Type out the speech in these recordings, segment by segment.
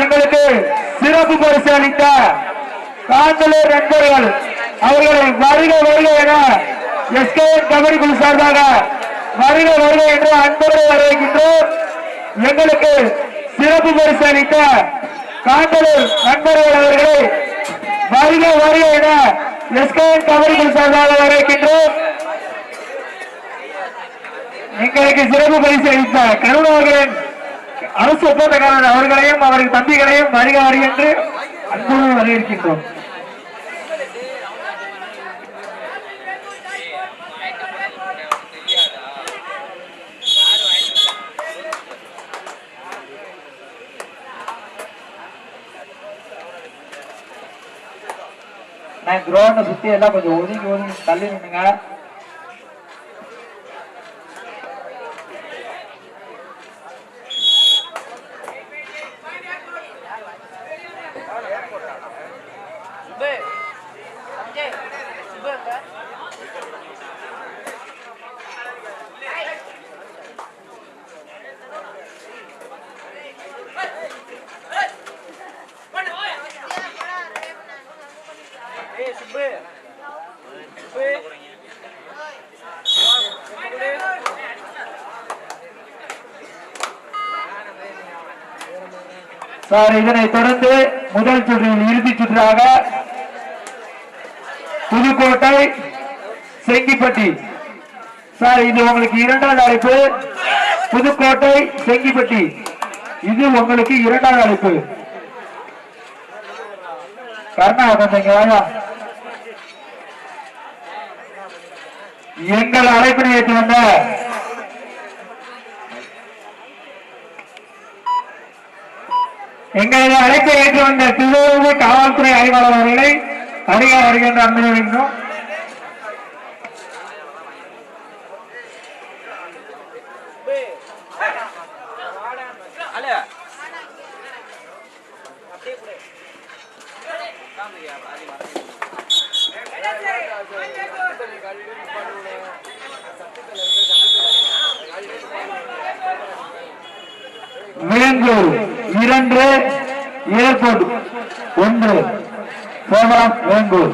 எங்களுக்கு சிறப்பு பரிசு அளித்த காந்தலூர் நண்பர்கள் அவர்களை வருக வருக என எஸ்கேஎன் கபடி குழு சார்பாக வருக வருக என்று அன்போடு வரவேற்கின்றோம் எங்களுக்கு சிறப்பு பரிசு அளித்த காந்தலூர் நண்பர்கள் அவர்களை வருக வருக என எஸ்கேஎன் கபடி குழு சார்பாக வரவேற்கின்றோம் எங்களுக்கு சிறப்பு பரிசு அளித்த கருணாகரன் அரசு ஒப்பந்தக்காரர் அவர்களையும் அவரது தம்பிகளையும் வருகிறார் என்று அன்போடு வரவேற்கின்றோம் நான் கிரௌண்டை சுத்தி எல்லாம் கொஞ்சம் ஒதுங்கி ஒதுங்கி தள்ளி நின்னுங்க சார் இதனை தொடர்ந்து முதல் சுற்றில் இறுதிச் சுற்றாக புதுக்கோட்டை செங்கிப்பட்டி சார் இது உங்களுக்கு இரண்டாவது அழைப்பு புதுக்கோட்டை செங்கிப்பட்டி இது உங்களுக்கு இரண்டாவது அழைப்பு எங்கள் அழைப்பினை ஏற்று வந்த எங்களது அழைப்பை ஏற்று வந்த திருவள்ளுவர் காவல்துறை ஆய்வாளர் அவர்களை அறிய வருகின்ற அமைய வேண்டும் Thank you. இரண்டு ஏர்போர்ட் ஒன்று சோமராம் வேங்கூர்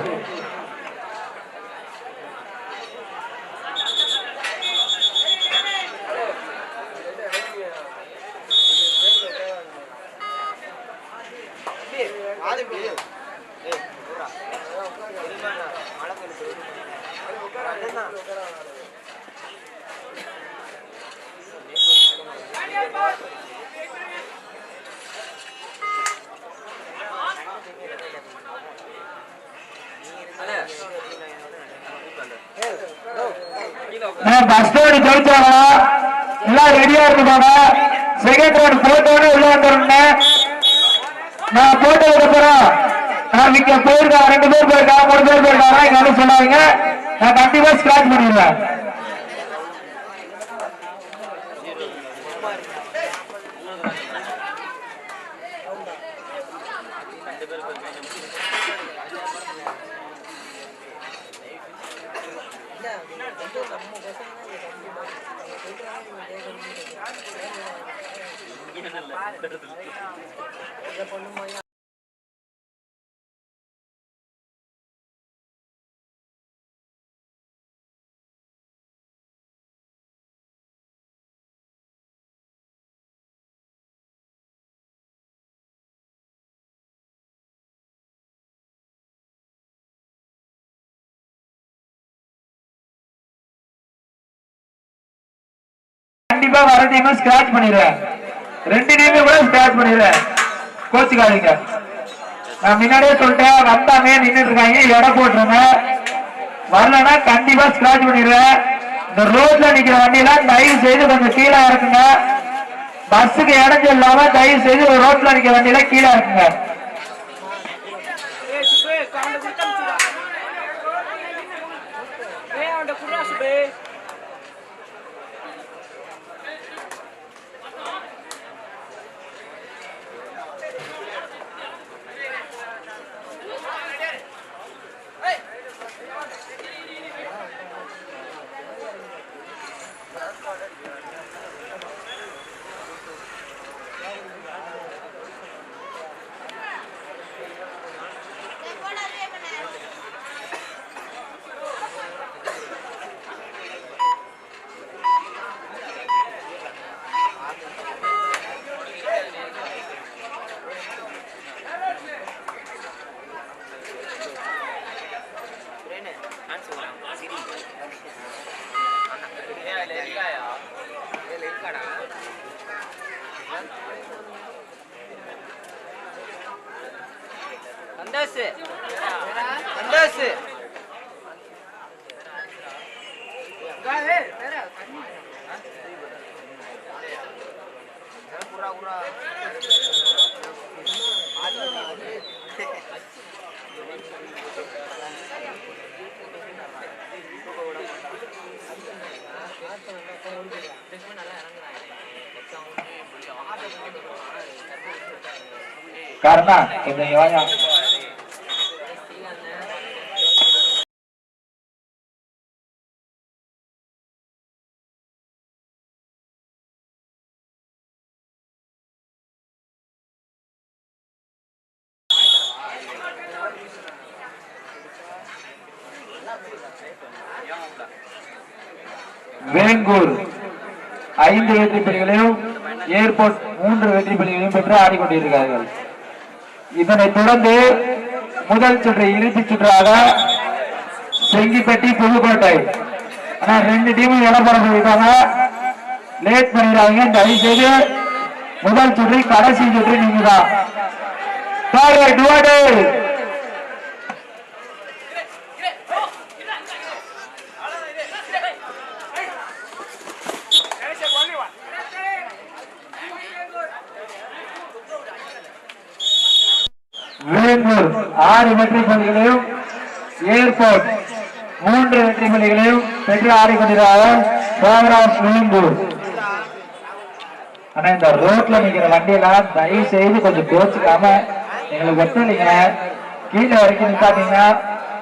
பண்ணுமா கண்டிப்பா வர டீம் ஸ்கிராச் பண்ணிடுறேன் ரெண்டு டீமே கூட ஸ்கிராச் பண்ணிடுறேன் கோச்சுக்காதீங்க நான் முன்னாடியே சொல்லிட்டேன் வந்தாங்க நின்றுட்டு இருக்காங்க எடை போட்டுருங்க வரலன்னா கண்டிப்பா ஸ்கிராச் பண்ணிடுறேன் இந்த ரோட்ல நிக்கிற வண்டியெல்லாம் தயவு செய்து கொஞ்சம் கீழே இருக்குங்க பஸ்ஸுக்கு இடைஞ்சு இல்லாம தயவு செய்து ரோட்ல நிக்கிற வண்டியில கீழே இருக்குங்க அண்ணா கொஞ்சம் வாங்க வேங்கூர் ஐந்து வெற்றி பெறுகளையும் ஏர்போர்ட் மூன்று வெற்றி பெறுகளையும் பெற்று ஆடிக்கொண்டிருக்கிறார்கள் இதனைத் தொடர்ந்து முதல் சுற்று இறுதி சுற்றாக செங்கிப்பட்டி புதுக்கோட்டை ஆனா ரெண்டு டீமும் இடப்பட சொல்லிட்டாங்க லேட் பண்ணிடுறாங்க தயவு செய்து முதல் சுற்று கடைசி சுற்று நீங்க தான் ஆறு வெற்றி பள்ளிகளையும் ஏர்போர்ட் மூன்று வெற்றி பள்ளிகளையும் பெற்று ஆடிக்கொண்டிருக்காக சோமராஜ் ஆனா இந்த ரோட்ல நிக்கிற வண்டியெல்லாம் தயவு செய்து கொஞ்சம் கோச்சுக்காம எங்களுக்கு ஒத்துழைங்க கீழே வரைக்கும் பாத்தீங்கன்னா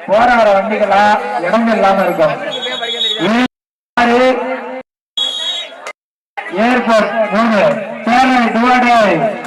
போற வர வண்டிகள்லாம் இடம் இல்லாம இருக்கும் ஏர்போர்ட் மூணு சேர்ந்து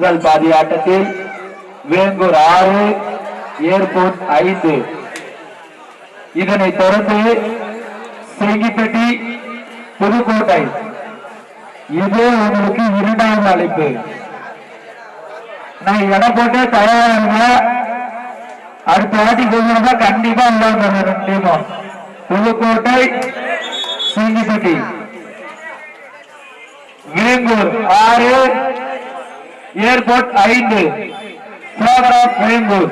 முதல் பாதி ஆட்டத்தில் வேங்கூர் ஆறு ஏர்போர்ட் ஐந்து இதனை தொடர்ந்து செங்கிப்பட்டி புதுக்கோட்டை இது உங்களுக்கு இரண்டாவது அழைப்பு நான் இடம் போட்டு தயாரா இருங்க அடுத்த வாட்டி போகிறதா கண்டிப்பா இல்லாம புதுக்கோட்டை செங்கிப்பட்டி வேங்கூர் ஆறு ஏர்போர்ட் ஐந்து சாகரா கோயம்பூர்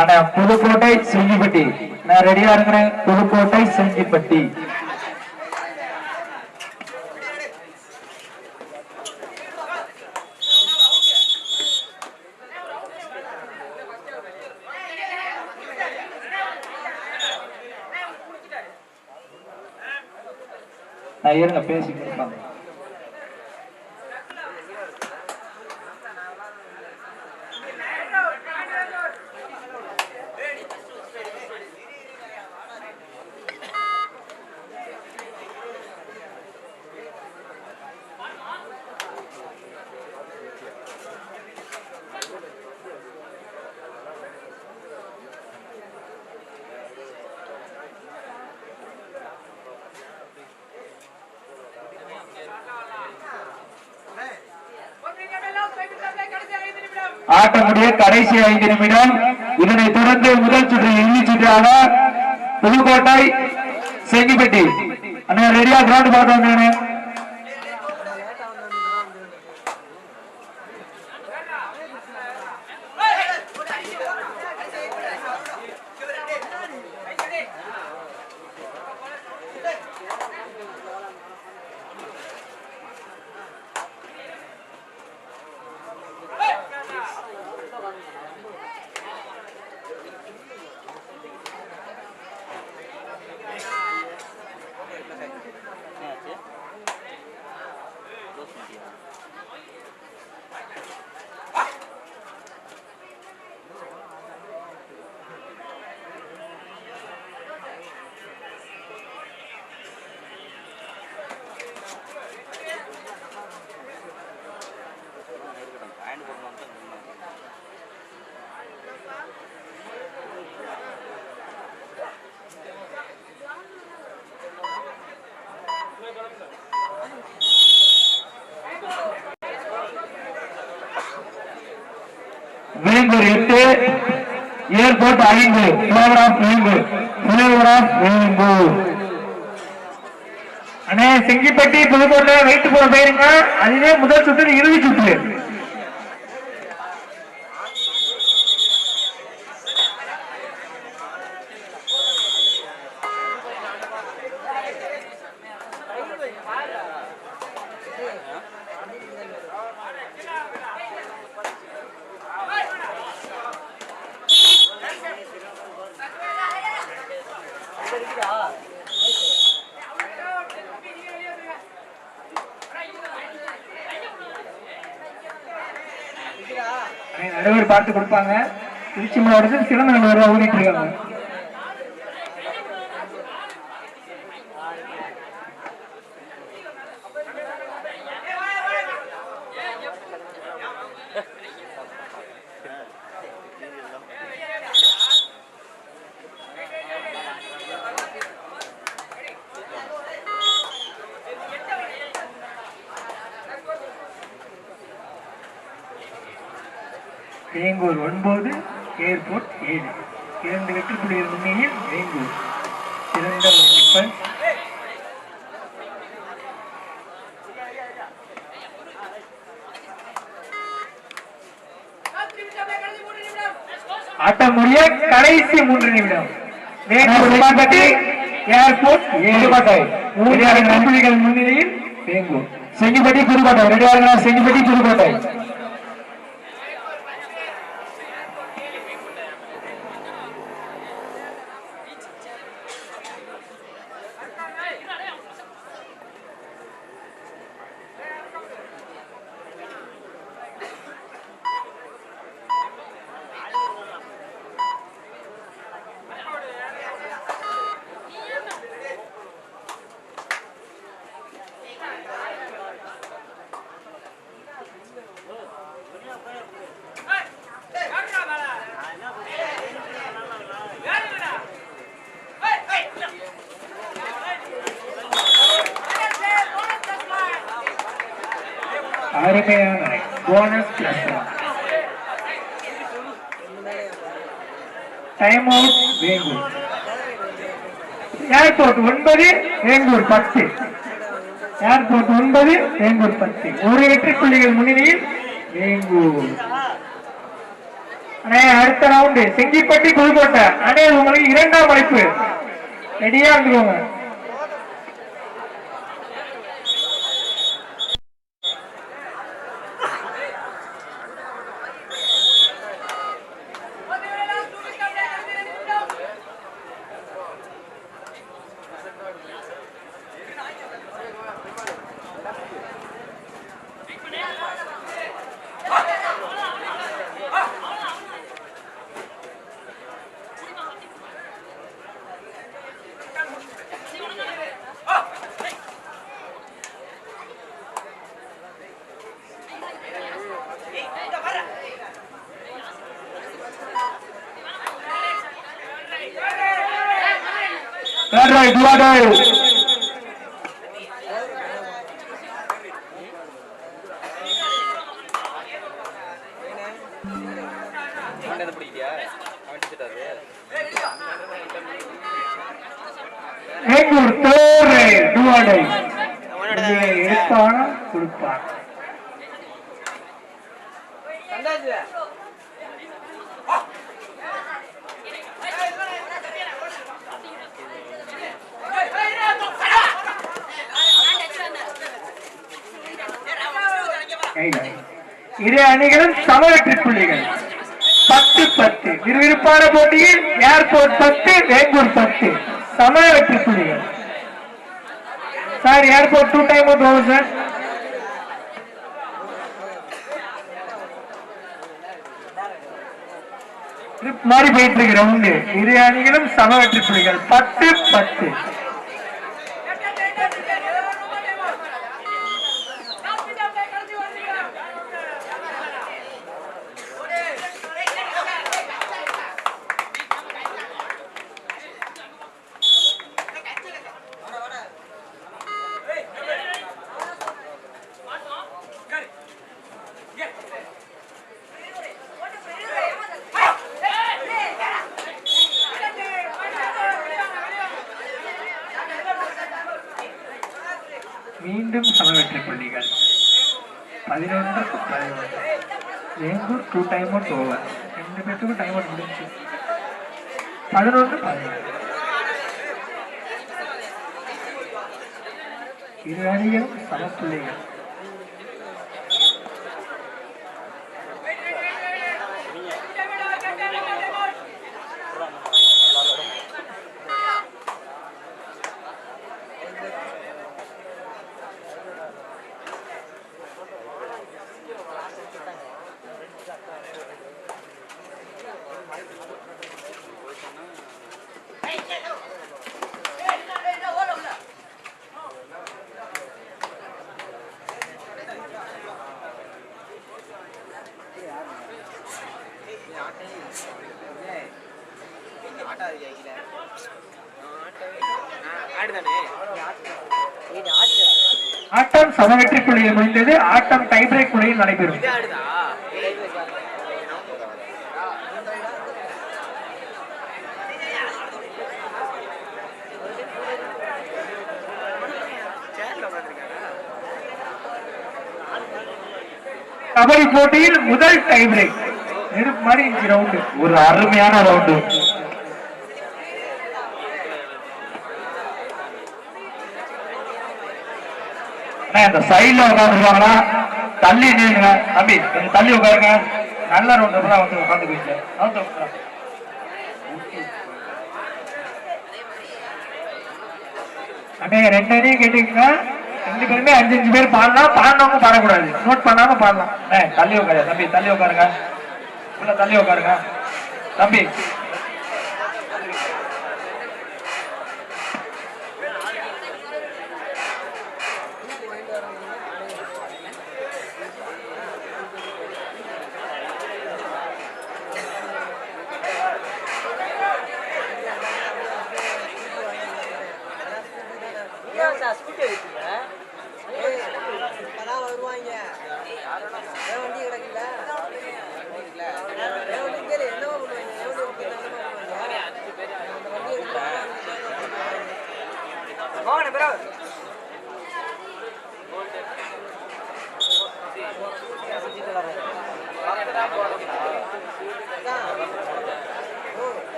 அண்ணா புதுக்கோட்டை செஞ்சிப்பட்டி நான் ரெடியா இருக்கிறேன் புதுக்கோட்டை செஞ்சிப்பட்டி நான் இருங்க பேசிக்கிட்டு இருப்பாங்க உள்ளது கடைசி ஐந்து நிமிடம் இதனை தொடர்ந்து முதல் சுற்று இறுதி சுற்றாக புதுக்கோட்டை செங்கிப்பட்டி அண்ணா ரெடியா கிரவுண்ட் பார்த்தோம் நானே ஏர்போர்ட் ஐந்து ஃபிளேவர் ஆஃப் ஐந்து ஃபிளேவர் ஆஃப் ஐந்து அண்ணே செங்கிப்பட்டி புதுக்கோட்டை வைத்து போற பேருங்க அதுவே முதல் சுற்று இறுதி சுற்று நடுவர் பார்த்து கொடுப்பாங்க திருச்சி மாவட்டத்தில் சிறந்த நடுவராக ஓடிட்டு இருக்காங்க கோட் ஏழு இரண்டு வெற்றி புள்ளிகள் முன்னிலையில் ரெயின்போ சிறந்த ஒரு டிஃபன் கடைசி மூன்று நிமிடம் ஏர்போர்ட் புதுக்கோட்டை மூன்று புள்ளிகள் முன்னிலையில் செங்கிப்பட்டி புதுக்கோட்டை ரெடியாக செங்கிப்பட்டி புதுக்கோட்டை அருமையான bonus time out Vengur airport ஒன்பது வேங்கூர் பத்து ஏர்போர்ட் ஒன்பது வேங்கூர் பத்து ஒரு எட்டு புள்ளிகள் முன்னிலையில் வேங்கூர் அடுத்த ரவுண்டு செங்கிப்பட்டி புதுக்கோட்டை அண்ணே உங்களுக்கு இரண்டாம் வாய்ப்பு ரெடியா இருந்துக்கோங்க divided இரு அணிகளும் சமவெற்றி புள்ளிகள் பத்து பத்து விறுவிறுப்பான போட்டியில் ஏர்போர்ட் பத்து வேங்கூர் பத்து சம வெற்றி புள்ளிகள் சார் ஏர்போர்ட் டூ டைம் போகும் சார் மாறி போயிட்டு இருக்கிற உண்டு இரு அணிகளும் சம வெற்றி புள்ளிகள் பத்து பத்து எட்டு புள்ளிகள் பதினொன்றுக்கு பதினொன்று Vengur two time out over ரெண்டு பேருக்கும் டைம் அவுட் முடிஞ்சு பதினொன்று பதினொன்று இரு அணிகளும் சம புள்ளியில் முடிந்தது ஆட்டம் டை பிரேக் புள்ளியில் நடைபெறும் கபடி போட்டியில் முதல் டைம் பிரேக் நெருப்பு மாதிரி ரவுண்டு ஒரு அருமையான ரவுண்டு இந்த சைட்ல உட்காந்துருக்காங்களா தள்ளி நீங்க தம்பி தள்ளி உட்காருங்க நல்ல ரோட்டு தான் வந்து உட்காந்து போயிட்டு ரெண்டு அணியும் கேட்டீங்கன்னா ரெண்டு பேருமே அஞ்சு அஞ்சு பேர் பாடலாம் பாடினவங்க பாடக்கூடாது நோட் பண்ணாம பாடலாம் தள்ளி உட்காரு தம்பி தள்ளி உட்காருங்க உள்ள தள்ளி உட்காருங்க தம்பி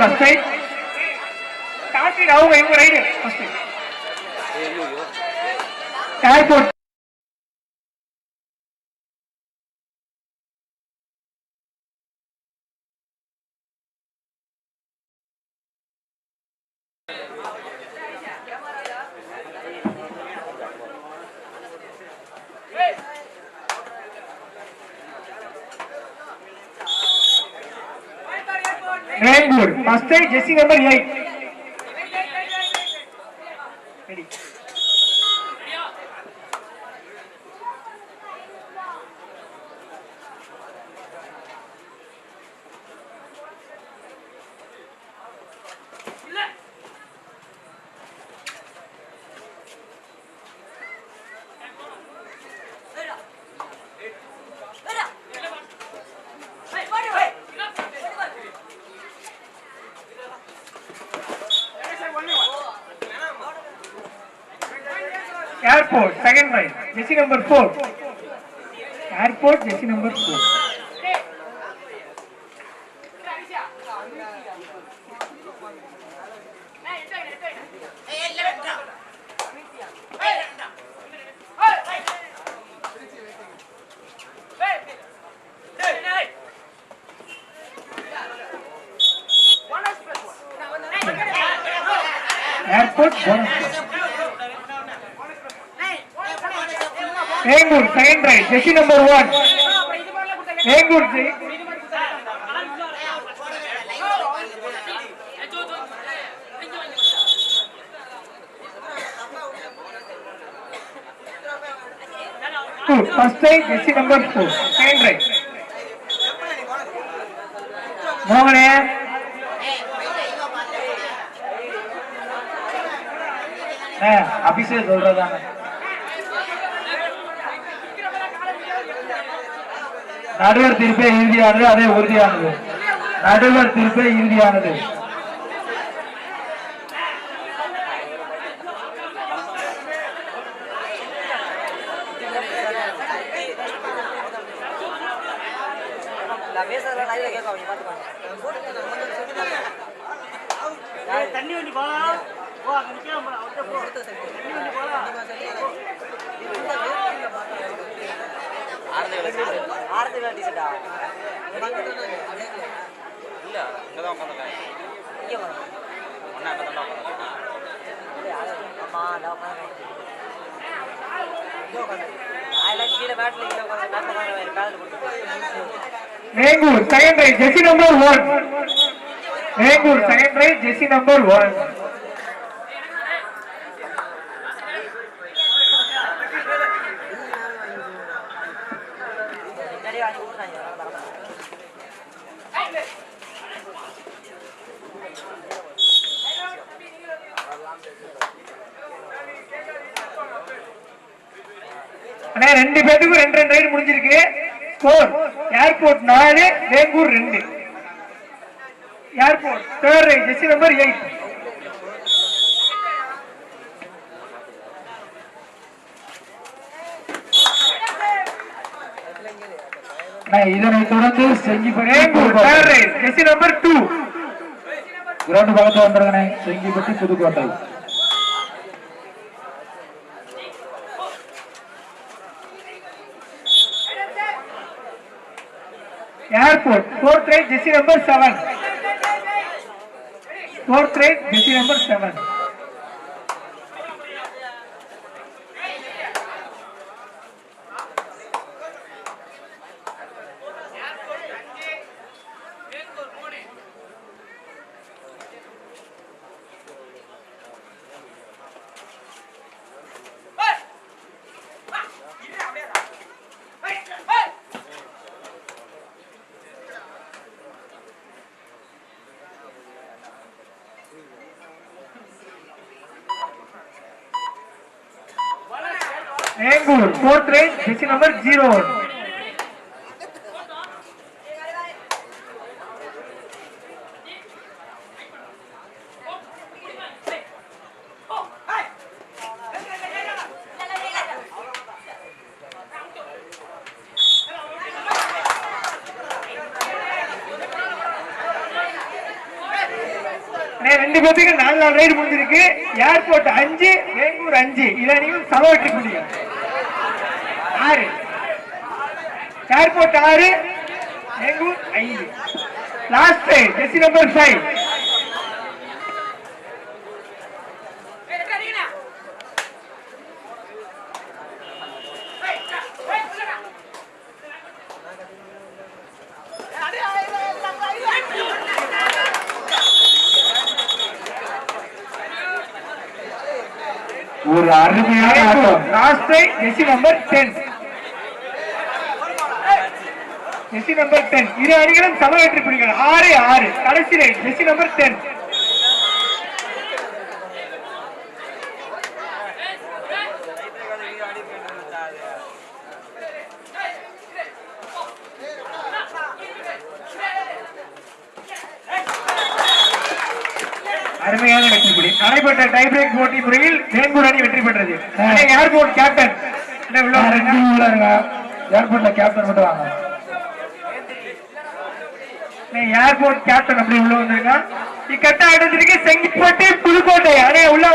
ஃபர்ஸ்ட் டைம் டார்கெட் அவங்க இவங்க ரைடு ஃபர்ஸ்ட் டைம் ஏர்போர்ட் जेसी नंबर यही Airport, second prize, jersey number 4. Airport, jersey number 4. Rainwood, second right, jersey number 1. Rainwood, je- two, first line, jersey number 4. Second right. மோகனே Abhishek சொல்றதானே நடுவர் தீர்ப்பே இறுதியானது அதே உறுதியானது நடுவர் தீர்ப்பே இறுதியானது Nengur, second try, Jesse number one. Nengur, second try, Jesse number one. Jersey number eight இதனை தொடர்ந்து Senjipatti jersey number two ground பக்கத்தில் வந்துருங்கண்ணே Senjipatti Pudukkottai airport port right jersey number seven fourth grade B C number seven Angur, fourth range, jersey number zero. ரெண்டு பேத்துக்கு நாலு நாலு ride முடிஞ்சிருக்கு airport அஞ்சு பெங்களூர் அஞ்சு இதை நீங்கள் செலவழிக்க முடியும் ஆறு ஏர்போர்ட் ஆறு எங்கூர் ஐந்து லாஸ்ட் ஜெசி நம்பர் ஃபைவ் ஒரு அருமையான ஆட்டம் லாஸ்ட் ஜெசி number ten jersey number ten இரு அணிகளும் சம வெற்றி புலிகள் ஆறு ஆறு கடைசி ரைட் ஜெர்சி நம்பர் டென் அருமையான வெற்றி புலி நடைபெற்ற டை பிரேக் போட்டி முறையில் வேங்கூர் அணி வெற்றி பெற்றது ஏர்போர்ட் கேப்டன் ஏர்போர்ட்ல கேப்டன் மட்டும் வாங்க ஏர்போர்ட் கேப்டன் அப்படி உள்ள வந்திருக்கா இக்கட்ட அடுத்திருக்கு செங்கிப்பட்டு புதுக்கோட்டை அணைய உள்ள